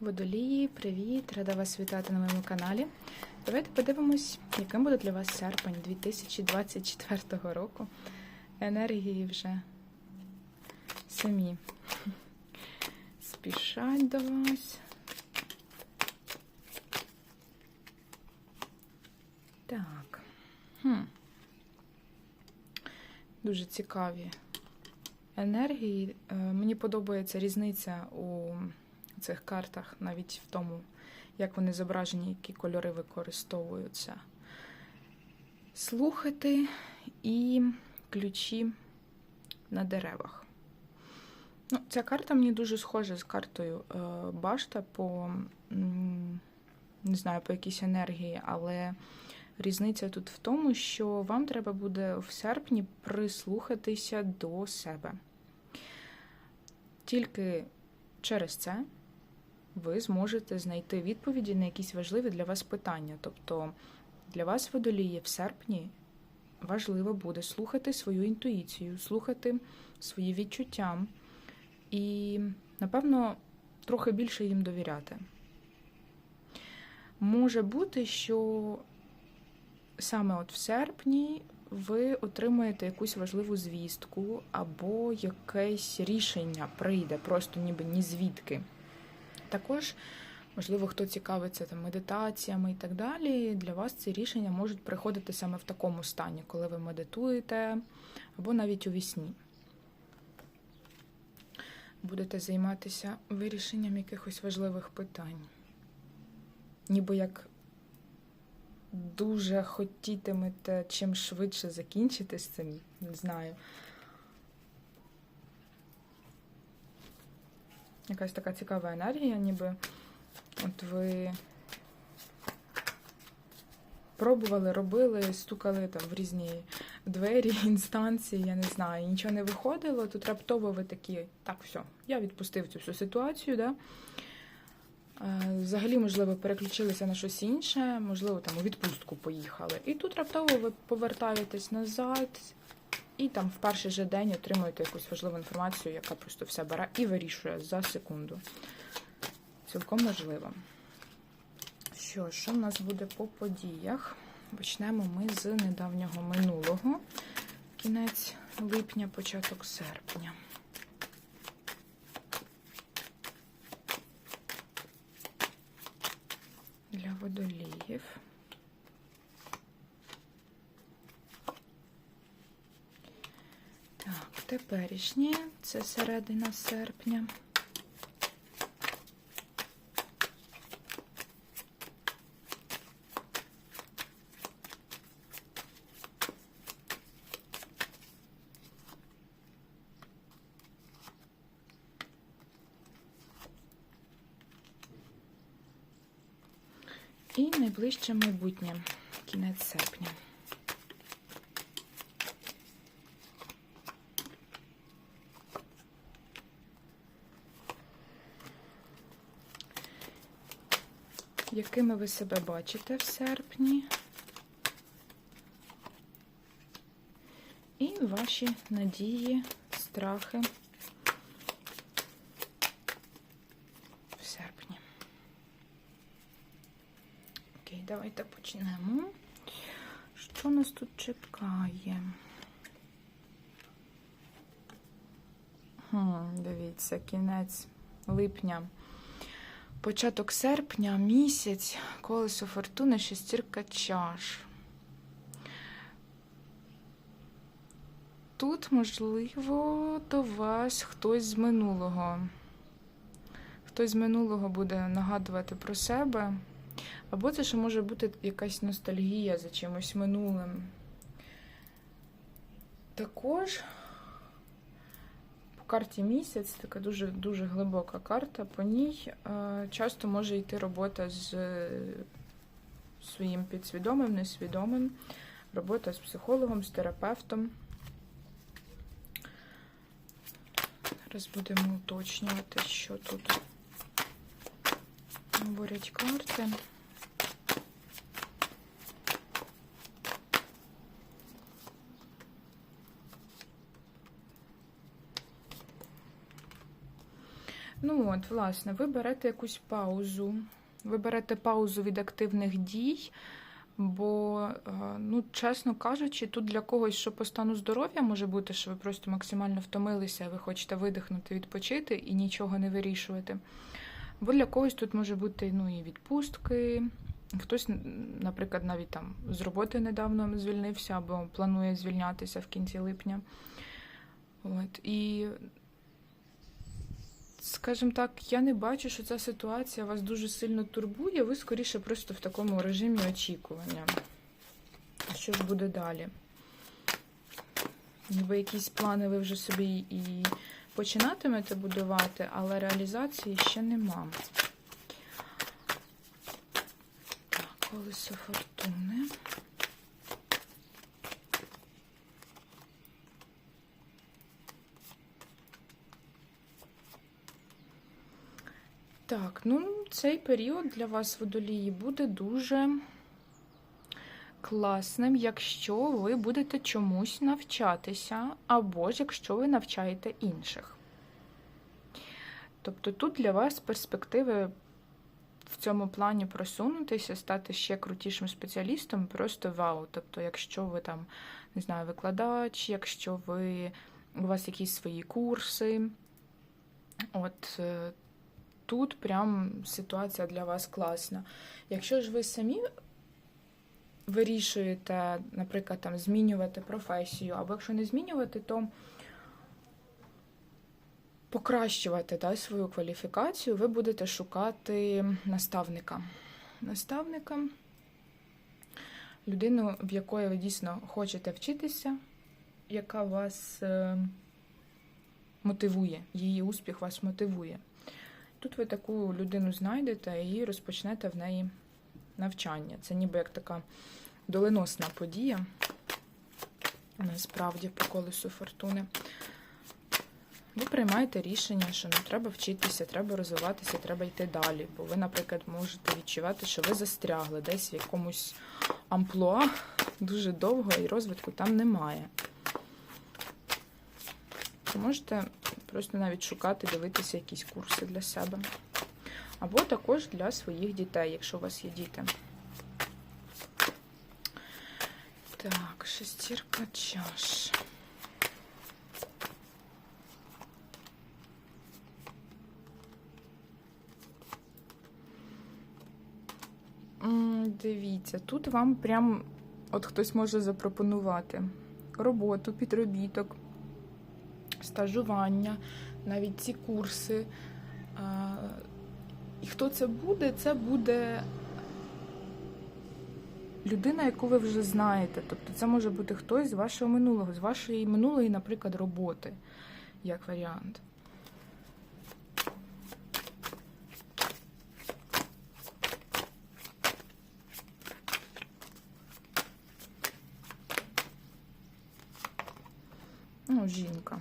Водолії, привіт! Рада вас вітати на моєму каналі. Давайте подивимось, яким буде для вас серпень 2024 року. Енергії вже самі спішать до вас. Так. Хм. Дуже цікаві енергії. Е, Мені подобається різниця у цих картах, навіть в тому, як вони зображені, які кольори використовуються. Слухати і ключі на деревах. Ну, Ця карта мені дуже схожа з картою е, Башта по не знаю, по якійсь енергії, але різниця тут в тому, що вам треба буде в серпні прислухатися до себе. Тільки через це ви зможете знайти відповіді на якісь важливі для вас питання. Тобто для вас, водолії, в серпні важливо буде слухати свою інтуїцію, слухати свої відчуття і, напевно, трохи більше їм довіряти. Може бути, що саме от в серпні ви отримаєте якусь важливу звістку, або якесь рішення прийде, просто ніби ні звідки. Також, можливо, хто цікавиться там медитаціями і так далі, для вас ці рішення можуть приходити саме в такому стані, коли ви медитуєте, або навіть у вісні. Будете займатися вирішенням якихось важливих питань. Ніби як дуже хотітимете чим швидше закінчити з цим, не знаю. Якась така цікава енергія, ніби от ви пробували, робили, стукали там в різні двері, інстанції, я не знаю, нічого не виходило, тут раптово ви такі, так, все, я відпустив цю всю ситуацію, да? Е, Взагалі, можливо, переключилися на щось інше, можливо, там у відпустку поїхали. І тут раптово ви повертаєтесь назад, і там в перший же день отримуєте якусь важливу інформацію, яка просто все бере і вирішує за секунду. Цілком можливо. Що, що в нас буде по подіях? Почнемо ми з недавнього минулого. Кінець липня, початок серпня. Для водоліїв. Так, теперішнє це середина серпня. І найближче майбутнє, кінець серпня. Якими ви себе бачите в серпні? І ваші надії, страхи в серпні. Окей, давайте почнемо. Що нас тут чекає? Хм, дивіться, кінець липня. Початок серпня, місяць, колесо фортуни, шестірка чаш. Тут, можливо, до вас хтось з минулого. Хтось з минулого буде нагадувати про себе. Або це ще може бути якась ностальгія за чимось минулим. Також карті місяць, така дуже дуже глибока карта. По ній е, часто може йти робота з е, своїм підсвідомим, несвідомим, робота з психологом, з терапевтом. Зараз будемо уточнювати, що тут говорять карти. Ну, от, власне, ви берете якусь паузу, ви берете паузу від активних дій, бо, е, ну, чесно кажучи, тут для когось, що по стану здоров'я може бути, що ви просто максимально втомилися, ви хочете видихнути, відпочити і нічого не вирішувати. Бо для когось тут може бути ну, і відпустки. Хтось, наприклад, навіть там з роботи недавно звільнився або планує звільнятися в кінці липня. От. І, скажімо так, я не бачу, що ця ситуація вас дуже сильно турбує. Ви скоріше просто в такому режимі очікування. Що ж буде далі? Ніби якісь плани ви вже собі і починатимете будувати, але реалізації ще нема. Колесо фортуни. Так, ну цей період для вас водолії буде дуже класним, якщо ви будете чомусь навчатися, або ж якщо ви навчаєте інших. Тобто тут для вас перспективи в цьому плані просунутися, стати ще крутішим спеціалістом, просто вау. Тобто, якщо ви там, не знаю, викладач, якщо ви у вас якісь свої курси, от е, тут прям ситуація для вас класна. Якщо ж ви самі вирішуєте, наприклад, там змінювати професію, або якщо не змінювати, то покращувати да, свою кваліфікацію, ви будете шукати наставника. Наставника, людину, в якої ви дійсно хочете вчитися, яка вас е, мотивує, її успіх вас мотивує. Тут ви таку людину знайдете і розпочнете в неї навчання. Це ніби як така доленосна подія, насправді, по колесу фортуни. Ви приймаєте рішення, що ну, треба вчитися, треба розвиватися, треба йти далі. Бо ви, наприклад, можете відчувати, що ви застрягли десь в якомусь амплуа дуже довго і розвитку там немає. Можете просто навіть шукати, дивитися якісь курси для себе. Або також для своїх дітей, якщо у вас є діти. Так, шестірка чаш. Дивіться, тут вам прям от хтось може запропонувати роботу, підробіток, стажування, навіть ці курси. І хто це буде? Це буде людина, яку ви вже знаєте. Тобто це може бути хтось з вашого минулого, з вашої минулої, наприклад, роботи, як варіант. Ну, жінка.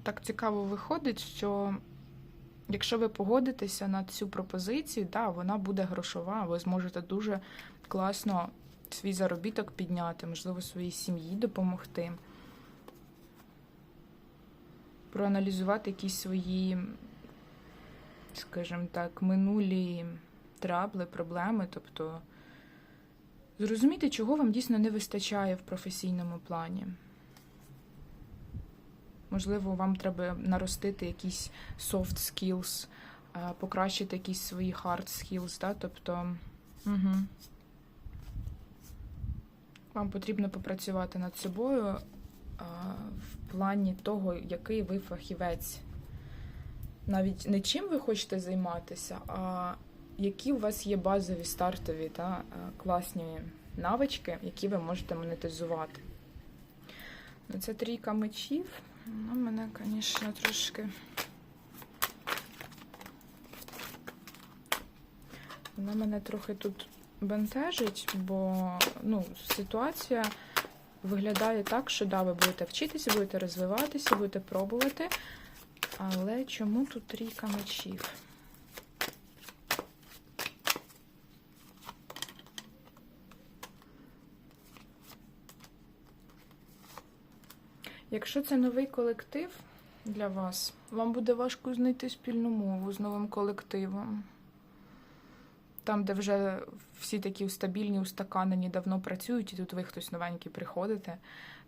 Тут так цікаво виходить, що якщо ви погодитеся на цю пропозицію, да, вона буде грошова, ви зможете дуже класно свій заробіток підняти, можливо, своїй сім'ї допомогти, проаналізувати якісь свої, скажімо так, минулі трабли, проблеми, тобто зрозуміти, чого вам дійсно не вистачає в професійному плані. Можливо, вам треба наростити якісь soft skills, е, покращити якісь свої hard skills, да? тобто угу. вам потрібно попрацювати над собою е, в плані того, який ви фахівець. Навіть не чим ви хочете займатися, а які у вас є базові стартові та е, класні навички, які ви можете монетизувати. Ну, Це трійка мечів. Ну, мене, звісно, трошки. Вона мене трохи тут бентежить, бо ну, ситуація виглядає так, що да, ви будете вчитися, будете розвиватися, будете пробувати. Але чому тут трійка мечів? Якщо це новий колектив для вас, вам буде важко знайти спільну мову з новим колективом. Там, де вже всі такі стабільні, устаканені, давно працюють, і тут ви хтось новенький приходите,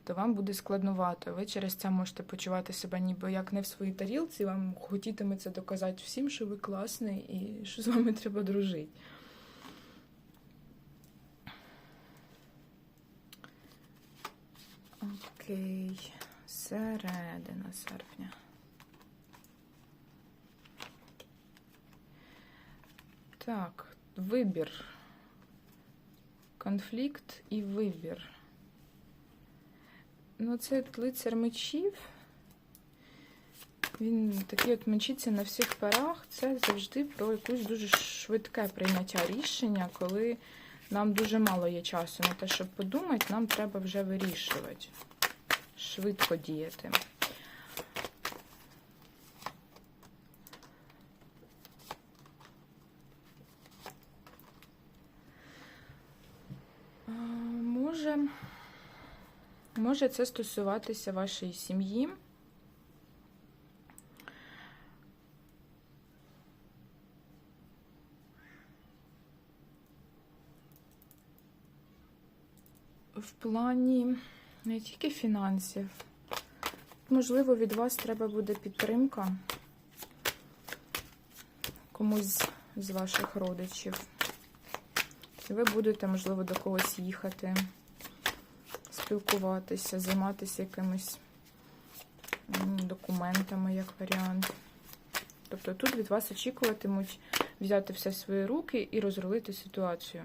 то вам буде складновато. Ви через це можете почувати себе ніби як не в своїй тарілці, вам хотітиметься доказати всім, що ви класний і що з вами треба дружити. Окей, середина серпня. Так, вибір. Конфлікт і вибір. Ну, це лицар мечів. Він такий от мечиться на всіх парах. Це завжди про якусь дуже швидке прийняття рішення, коли нам дуже мало є часу на те, щоб подумати, нам треба вже вирішувати. Швидко діяти. Може, може це стосуватися вашої сім'ї. В плані не тільки фінансів. Можливо, від вас треба буде підтримка комусь з ваших родичів. І ви будете, можливо, до когось їхати, спілкуватися, займатися якимись документами, як варіант. Тобто тут від вас очікуватимуть взяти все в свої руки і розрулити ситуацію.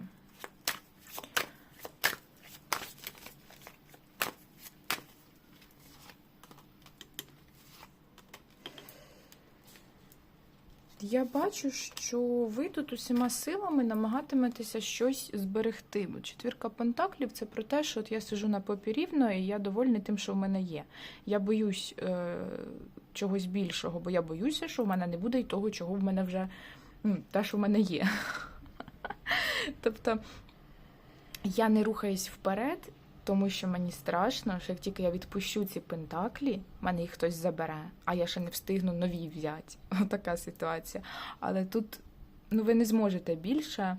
Я бачу, що ви тут усіма силами намагатиметеся щось зберегти. Бо четвірка пентаклів це про те, що от я сижу на попі рівно, і я довольна тим, що в мене є. Я боюсь е, чогось більшого, бо я боюся, що в мене не буде й того, чого в мене вже ну, те, що в мене є. Тобто я не рухаюсь вперед, тому що мені страшно, що як тільки я відпущу ці пентаклі, мене їх хтось забере, а я ще не встигну нові взяти. Отака ситуація. Але тут ну, ви не зможете більше.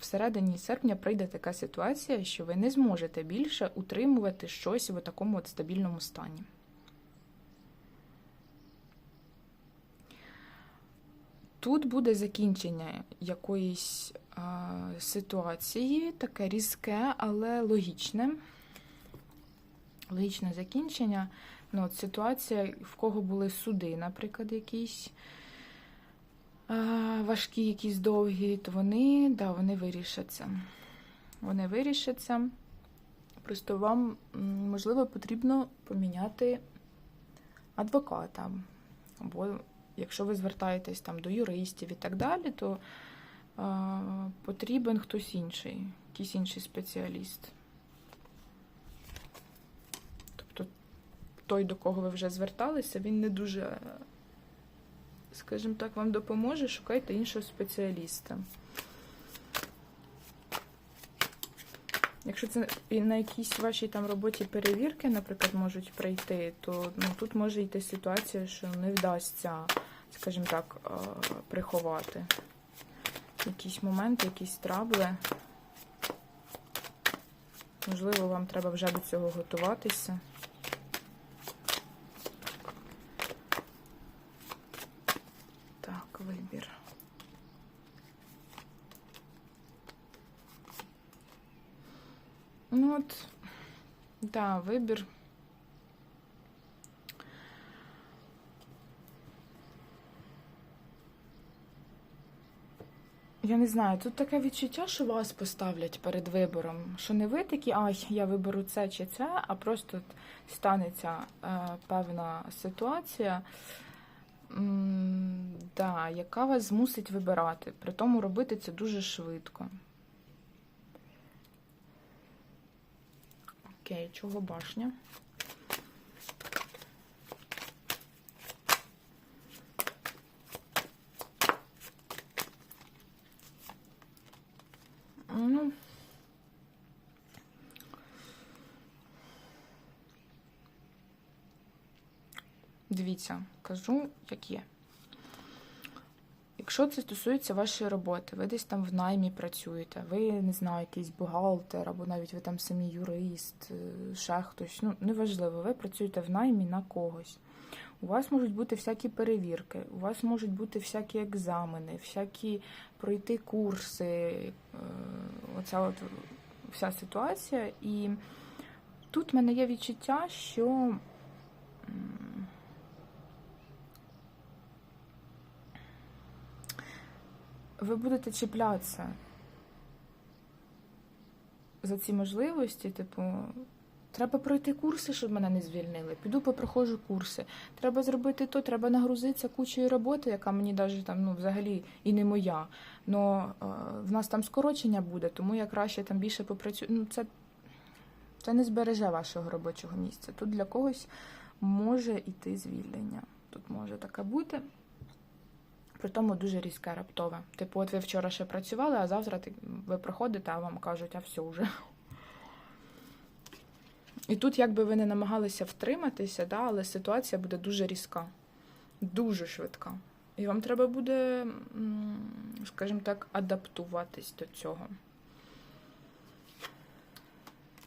Всередині серпня прийде така ситуація, що ви не зможете більше утримувати щось в такому от стабільному стані. Тут буде закінчення якоїсь а, ситуації, таке різке, але логічне. Логічне закінчення. Ну, от Ситуація, в кого були суди, наприклад, якісь а, важкі, якісь довгі, то вони, да, вони вирішаться. Вони вирішаться. Просто вам, можливо, потрібно поміняти адвоката. Або якщо ви звертаєтесь там до юристів і так далі, то а, потрібен хтось інший, якийсь інший спеціаліст. Тобто той, до кого ви вже зверталися, він не дуже, скажімо так, вам допоможе, шукайте іншого спеціаліста. Якщо це на якійсь вашій там роботі перевірки, наприклад, можуть прийти, то ну, тут може йти ситуація, що не вдасться, скажімо так, е, приховати якісь моменти, якісь трабли. Можливо, вам треба вже до цього готуватися. Так, вибір. Ну от, да, вибір. Я не знаю, тут таке відчуття, що вас поставлять перед вибором. Що не ви такі, ай, я виберу це чи це, а просто станеться е, певна ситуація, м, да, яка вас змусить вибирати. При тому робити це дуже швидко. Окей, чого башня? Ну, Дивіться, кажу, як є. Якщо це стосується вашої роботи, ви десь там в наймі працюєте, ви не знаю, якийсь бухгалтер, або навіть ви там самі юрист, е, ще хтось, ну неважливо, ви працюєте в наймі на когось. У вас можуть бути всякі перевірки, у вас можуть бути всякі екзамени, всякі пройти курси, е, оця от вся ситуація. І тут в мене є відчуття, що ви будете чіплятися за ці можливості, типу, треба пройти курси, щоб мене не звільнили. Піду попроходжу курси. Треба зробити то, треба нагрузитися кучою роботи, яка мені навіть там ну, взагалі і не моя. Но е, в нас там скорочення буде, тому я краще там більше попрацюю. Ну, це, це не збереже вашого робочого місця. Тут для когось може йти звільнення. Тут може таке бути. При тому дуже різке раптове. Типу, от ви вчора ще працювали, а завтра ви приходите, а вам кажуть, а все вже. І тут, якби ви не намагалися втриматися, да, але ситуація буде дуже різка, дуже швидка. І вам треба буде, скажімо так, адаптуватись до цього.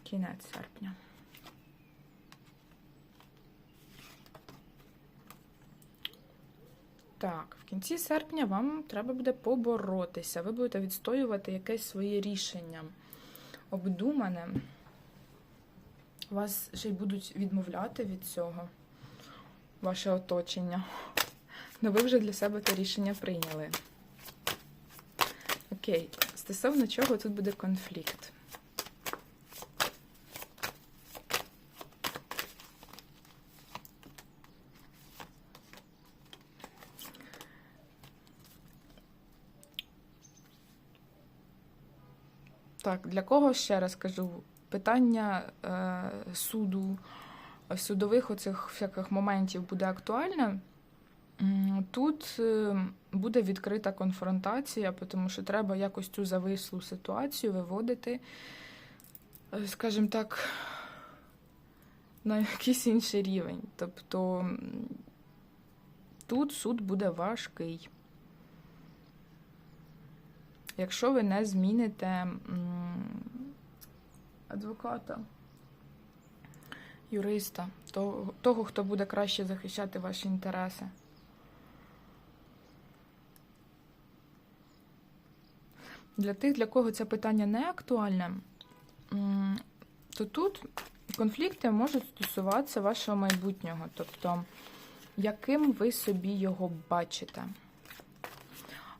Кінець серпня. Так, в кінці серпня вам треба буде поборотися. Ви будете відстоювати якесь своє рішення обдумане. Вас ще й будуть відмовляти від цього, ваше оточення. Ну ви вже для себе те рішення прийняли. Окей, стосовно чого тут буде конфлікт? Так, для кого ще раз кажу, питання е, суду, судових оцих всяких моментів буде актуальне. Тут е, буде відкрита конфронтація, тому що треба якось цю завислу ситуацію виводити, е, скажімо так, на якийсь інший рівень. Тобто тут суд буде важкий. Якщо ви не зміните адвоката, юриста, того, того, хто буде краще захищати ваші інтереси. Для тих, для кого це питання не актуальне, то тут конфлікти можуть стосуватися вашого майбутнього, тобто яким ви собі його бачите.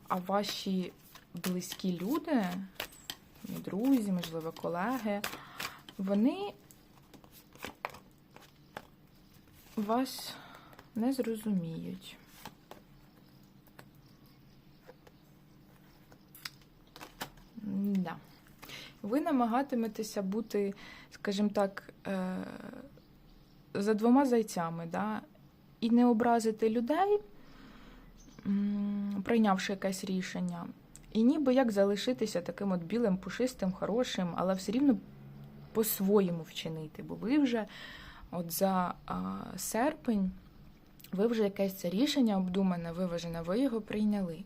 А ваші близькі люди, друзі, можливо, колеги, вони вас не зрозуміють. Да. Ви намагатиметеся бути, скажімо так, е, за двома зайцями, да? і не образити людей, прийнявши якесь рішення, і ніби як залишитися таким от білим, пушистим, хорошим, але все рівно по-своєму вчинити. Бо ви вже от за а, серпень, ви вже якесь це рішення обдумане, виважене, ви його прийняли.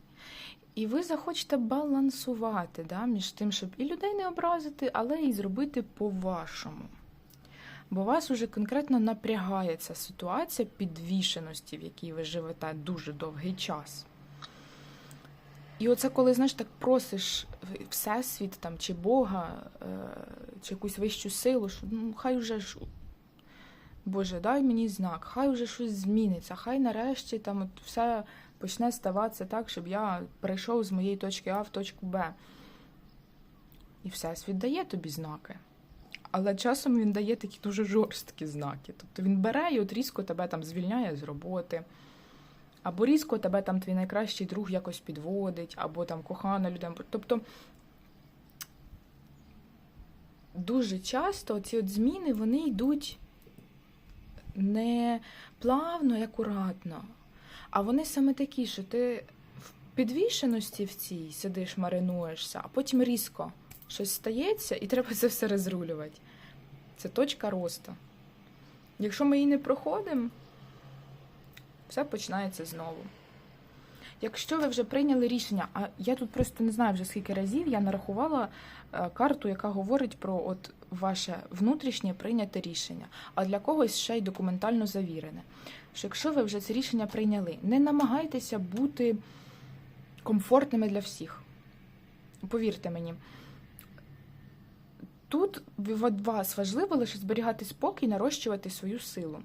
І ви захочете балансувати да, між тим, щоб і людей не образити, але і зробити по-вашому. Бо вас уже конкретно напрягає ця ситуація підвішеності, в якій ви живете дуже довгий час. І оце коли, знаєш, так просиш Всесвіт там, чи Бога, е, чи якусь вищу силу, що ну, хай уже ж, Боже, дай мені знак, хай уже щось зміниться, хай нарешті там от все почне ставатися так, щоб я перейшов з моєї точки А в точку Б. І Всесвіт дає тобі знаки. Але часом він дає такі дуже жорсткі знаки. Тобто він бере і от різко тебе там звільняє з роботи. Або різко тебе там твій найкращий друг якось підводить, або там кохана людина. Тобто дуже часто ці от зміни вони йдуть не плавно і акуратно, а вони саме такі, що ти в підвішеності в цій сидиш, маринуєшся, а потім різко щось стається, і треба це все розрулювати. Це точка росту. Якщо ми її не проходимо, Все починається знову. Якщо ви вже прийняли рішення, а я тут просто не знаю вже скільки разів, я нарахувала е, карту, яка говорить про от ваше внутрішнє прийняте рішення, а для когось ще й документально завірене. Що якщо ви вже це рішення прийняли, не намагайтеся бути комфортними для всіх. Повірте мені, тут від вас важливо лише зберігати спокій, нарощувати свою силу,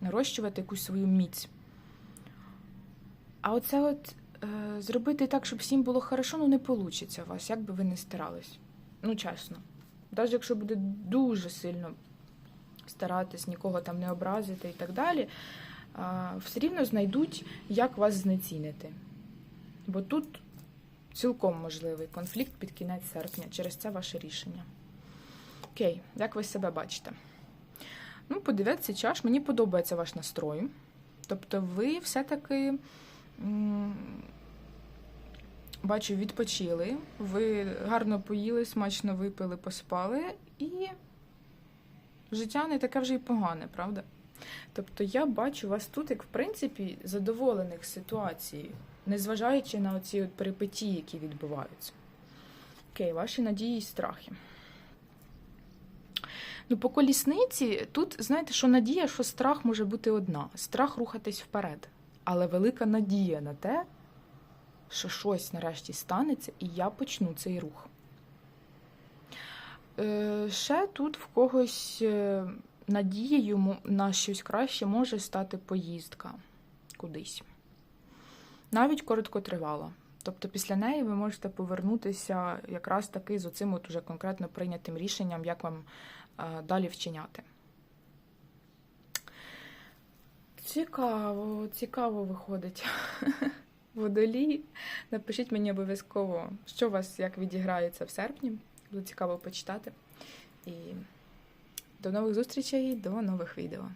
нарощувати якусь свою міць. А оце от е, зробити так, щоб всім було хорошо, ну не вийде у вас, як би ви не старались. Ну, чесно. Навіть якщо буде дуже сильно старатись, нікого там не образити і так далі, а, все рівно знайдуть, як вас знецінити. Бо тут цілком можливий конфлікт під кінець серпня через це ваше рішення. Окей, як ви себе бачите? Ну, подивіться чаш, мені подобається ваш настрой. Тобто, ви все-таки бачу, відпочили, ви гарно поїли, смачно випили, поспали, і життя не таке вже й погане, правда? Тобто я бачу вас тут, як в принципі, задоволених ситуацією, незважаючи на оці от які відбуваються. Окей, ваші надії і страхи. Ну, по колісниці тут, знаєте, що надія, що страх може бути одна. Страх рухатись вперед. Але велика надія на те, що щось нарешті станеться, і я почну цей рух. Е, ще тут в когось е, надією на щось краще може стати поїздка кудись. Навіть короткотривала. Тобто після неї ви можете повернутися якраз таки з оцим от уже конкретно прийнятим рішенням, як вам е, далі вчиняти. Цікаво, цікаво виходить. Водолій. Напишіть мені обов'язково, що у вас як відіграється в серпні. Буде цікаво почитати. І до нових зустрічей, до нових відео.